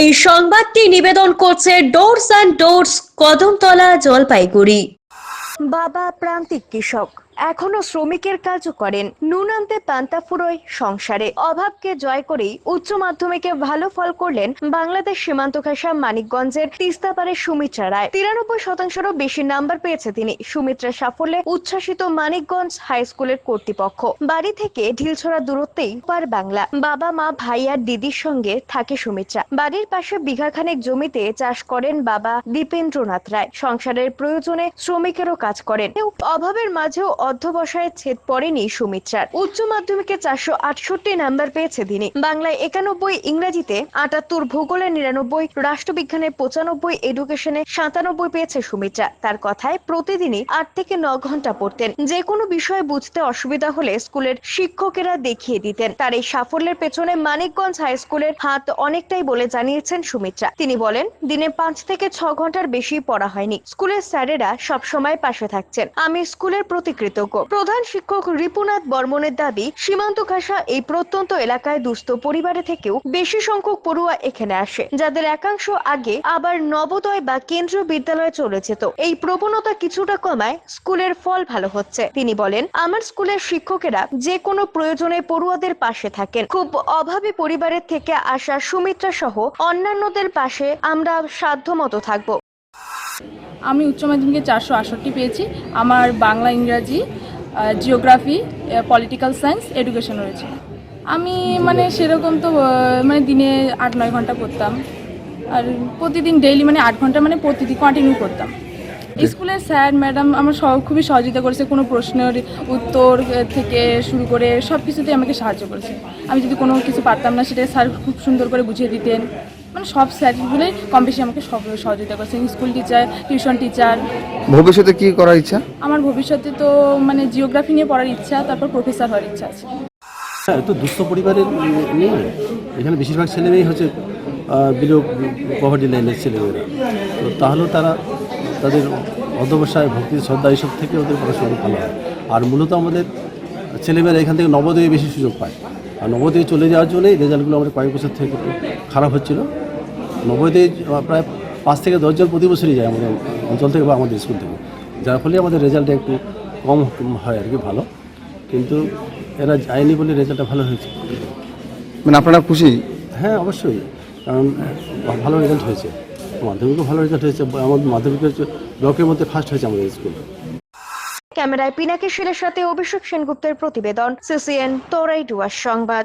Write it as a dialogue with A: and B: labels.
A: এই সংবাদটি নিবেদন করছে doors and doors Kadamtala Jalpaiguri. বাবা প্রান্তিক কৃষক। এখনও শ্রমিকের কাজও করেন। নুন আনতে পান্তা সংসারে। অভাবকে জয় করেই উচ্চ মাধ্যমিকে ভালো ফল করলেন বাংলাদেশ সীমান্ত ঘেঁষা মানিকগঞ্জের তিস্তাপাড়ের সুমিত্রা রায়। তিরানব্বই শতাংশেরও বেশি নাম্বার পেয়েছে তিনি। সুমিত্রার সাফল্যে উচ্ছ্বাসিত মানিকগঞ্জ হাই স্কুলের কর্তৃপক্ষ। বাড়ি থেকে ঢিলছড়া দূরত্বেই পার বাংলা। বাবা, মা, ভাই আর দিদির সঙ্গে থাকে সুমিত্রা। বাড়ির পাশে বিঘাখানেক জমিতে চাষ করেন বাবা দীপেন্দ্রনাথ রায়। সংসারের প্রয়োজনে শ্রমিকেরও কাজ করেন। অভাবের মাঝেও অধ্যবসায় ছেদ পড়েনি সুমিত্রার। উচ্চ মাধ্যমিকে চারশো আটষট্টি নাম্বার পেয়েছে তিনি। বাংলায় একানব্বই, ইংরেজিতে আটাত্তর, ভূগোলে নিরানব্বই, রাষ্ট্রবিজ্ঞানে পঁচানব্বই, এডুকেশনে সাতানব্বই পেয়েছে সুমিত্রা। তার কথায় প্রতিদিনই আট থেকে ন ঘণ্টা পড়তেন। যে কোনো বিষয়ে বুঝতে অসুবিধা হলে স্কুলের শিক্ষকেরা দেখিয়ে দিতেন। তার এই সাফল্যের পেছনে মানিকগঞ্জ হাই স্কুলের হাত অনেকটাই বলে জানিয়েছেন সুমিত্রা। তিনি বলেন, দিনে পাঁচ থেকে ছ ঘণ্টার বেশি পড়া হয়নি। স্কুলের স্যারেরা সবসময় পাশে থাকছেন। আমি স্কুলের প্রতি কৃতজ্ঞ প্রধান শিক্ষক রিপুনাথ বর্মনের দাবি, সীমান্ত ঘাসা এই প্রত্যন্ত এলাকায় দুস্থ পরিবারে থেকেও বেশি সংখ্যক পড়ুয়া এখানে আসে, যাদের একাংশ আগে আবার নবোদয় বা কেন্দ্রীয় বিদ্যালয়ে চলে যেত এই প্রবণতা কিছুটা কমায় স্কুলের ফল ভালো হচ্ছে। তিনি বলেন, আমার স্কুলের শিক্ষকেরা যে কোনো প্রয়োজনে পড়ুয়াদের পাশে থাকেন। খুব অভাবী পরিবারের থেকে আসা সুমিত্রা সহ অন্যান্যদের পাশে আমরা সাধ্যমতো থাকব।
B: আমি উচ্চ মাধ্যমিকে চারশো আটষট্টি পেয়েছি। আমার বাংলা ইংরাজি জিওগ্রাফি পলিটিক্যাল সায়েন্স এডুকেশন রয়েছে। আমি মানে সেরকম তো মানে দিনে আট নয় ঘণ্টা পড়তাম। আর প্রতিদিন ডেইলি মানে আট ঘণ্টা মানে প্রতিদিন কন্টিনিউ করতাম। স্কুলের স্যার ম্যাডাম আমার সব খুবই সহযোগিতা করেছে। কোনো প্রশ্নের উত্তর থেকে শুরু করে সব কিছুতেই আমাকে সাহায্য করেছে। আমি যদি কোনো কিছু পারতাম না সেটা স্যার খুব সুন্দর করে বুঝিয়ে দিতেন। মানে সব স্যারগুলোই কম বেশি আমাকে সব সহযোগিতা করেছেন স্কুল টিচার টিউশন টিচার
C: ভবিষ্যতে কি করার ইচ্ছা?
B: আমার ভবিষ্যতে তো মানে জিওগ্রাফি নিয়ে পড়ার ইচ্ছা তারপর প্রফেসর হওয়ার ইচ্ছা আছে।
D: হ্যাঁ তো দুস্থ পরিবারের নিয়ে এখানে বেশিরভাগ ছেলেমেয়েই হচ্ছে বিলো পভার্টি লাইনের ছেলেমেয়েরা। তো তাহলেও তারা তাদের অধ্যবসায় ভক্তি শ্রদ্ধা এইসব থেকে ওদের পড়াশোনা ভালো হয়। আর মূলত আমাদের ছেলেমেয়েরা এখান থেকে নবোদয়ে বেশি সুযোগ পায়। আর নবোদয়ে চলে যাওয়ার জন্যই রেজাল্টগুলো আমাদের কয়েক বছর থেকে খারাপ হচ্ছিল। নবোদয়ে প্রায় পাঁচ থেকে দশজন প্রতি বছরই যায় আমাদের অঞ্চল থেকে বা আমাদের স্কুল থেকে। যার ফলে আমাদের রেজাল্টটা একটু কম হয় আর কি ভালো। কিন্তু এরা যায়নি বলে রেজাল্টটা ভালো হয়েছে।
C: মানে আপনারা খুশি?
D: হ্যাঁ অবশ্যই। কারণ ভালো রেজাল্ট হয়েছে। মাধ্যমিকও ভালো রেজাল্ট হয়েছে। আমাদের মাধ্যমিকের ব্লকের মধ্যে ফার্স্ট হয়েছে আমাদের স্কুল।
A: ক্যামেরায় পিনাকি শিলের সাথে অভিষেক সেনগুপ্তের প্রতিবেদন সিসিএন তোরাই ডুয়ার সংবাদ।